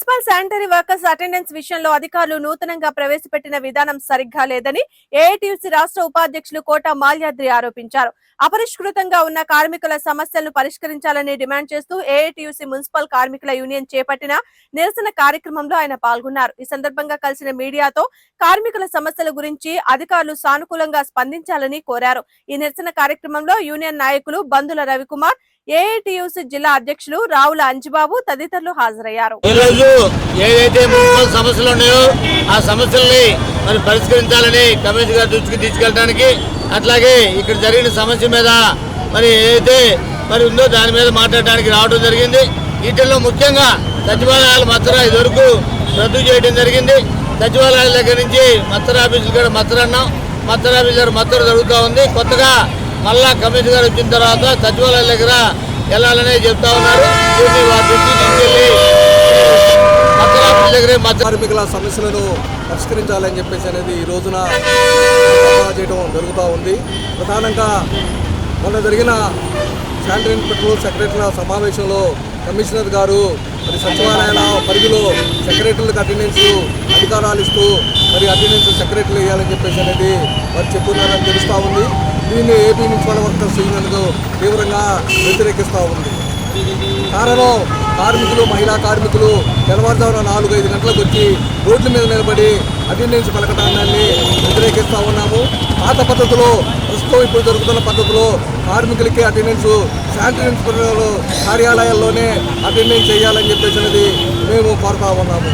Sanitary workers attendance విషయంలో అధికారులు నూతనంగా ప్రవేశపెట్టిన విధానం సరిగ్గా లేదని ఏఐటీయూసీ రాష్ట్ర ఉపాధ్యక్షులు కోట మాల్యాద్రి ఆరోపించారు. అపరిష్కృతంగా ఉన్న కార్మికుల సమస్యలను పరిష్కరించాలని డిమాండ్ చేస్తూ ఏఐటీయూసీ మున్సిపల్ కార్మికుల యూనియన్ చేపట్టిన నిరసన కార్యక్రమంలో ఆయన పాల్గొన్నారు. ఈ సందర్భంగా కలిసిన మీడియాతో కార్మికుల సమస్యల గురించి అధికారులు సానుకూలంగా స్పందించాలని కోరారు. ఈ నిరసన కార్యక్రమంలో యూనియన్ నాయకులు బంధుల రవికుమార్ ఏఐటీయూసీ జిల్లా అధ్యక్షులు రావుల అంజిబాబు తదితరులు హాజరయ్యారు. ఈరోజు ఏదైతే మున్సిపల్ సమస్యలు ఉన్నాయో ఆ సమస్యల్ని మరి పరిష్కరించాలని కమిషనర్ గారి దృష్టికి తీసుకెళ్ళడానికి అట్లాగే ఇక్కడ జరిగిన సమస్య మీద మరి ఏదైతే మరి ఉందో దాని మీద మాట్లాడడానికి రావడం జరిగింది. వీటిల్లో ముఖ్యంగా సచివాలయాలు మత్తర ఇదివరకు రద్దు చేయడం జరిగింది. సచివాలయాల దగ్గర నుంచి మత్తర ఆఫీసులు కూడా మత్తర అన్నాం. మత్తర దగ్గర జరుగుతూ ఉంది. కొత్తగా మళ్ళా కమిషనర్ గారు వచ్చిన తర్వాత సచివాలయం దగ్గర వెళ్ళాలనే చెప్తా ఉన్నారు. దీన్ని వారి తీసుకెళ్ళి దగ్గరే మత్తర కార్మికుల సమస్యలను పరిష్కరించాలని చెప్పేసి అనేది ఈ రోజున చేయడం జరుగుతూ ఉంది. ప్రధానంగా మొన్న జరిగిన శానిటరీ పెట్రోల్ సెక్రటరీల సమావేశంలో కమిషనర్ గారు మరి సచివాలయాల పరిధిలో సెక్రటరీలకు అటెండెన్స్ అధికారాలు ఇస్తూ మరి అటెండెన్స్ సెక్రటరీలు వేయాలని చెప్పేసి అనేది వారు చెప్తున్నారని తెలుస్తూ ఉంది. దీన్ని ఏపీ మున్సిపల్ వర్కర్స్ యూనియన్ తీవ్రంగా వ్యతిరేకిస్తూ ఉంది. కారణం కార్మికులు మహిళా కార్మికులు తెల్లవారుజామున నాలుగు ఐదు గంటలకు వచ్చి రోడ్ల మీద నిలబడి అటెండెన్స్ పలకటాన్ని వ్యతిరేకిస్తూ ఉన్నాము. పాత పద్ధతిలో ప్రస్తుతం ఇప్పుడు జరుగుతున్న పద్ధతిలో కార్మికులకి అటెండెన్స్ శానిటరీ కార్యాలయాల్లోనే అటెండెన్స్ చేయాలని చెప్పేసి అనేది మేము కోరుతా ఉన్నాము.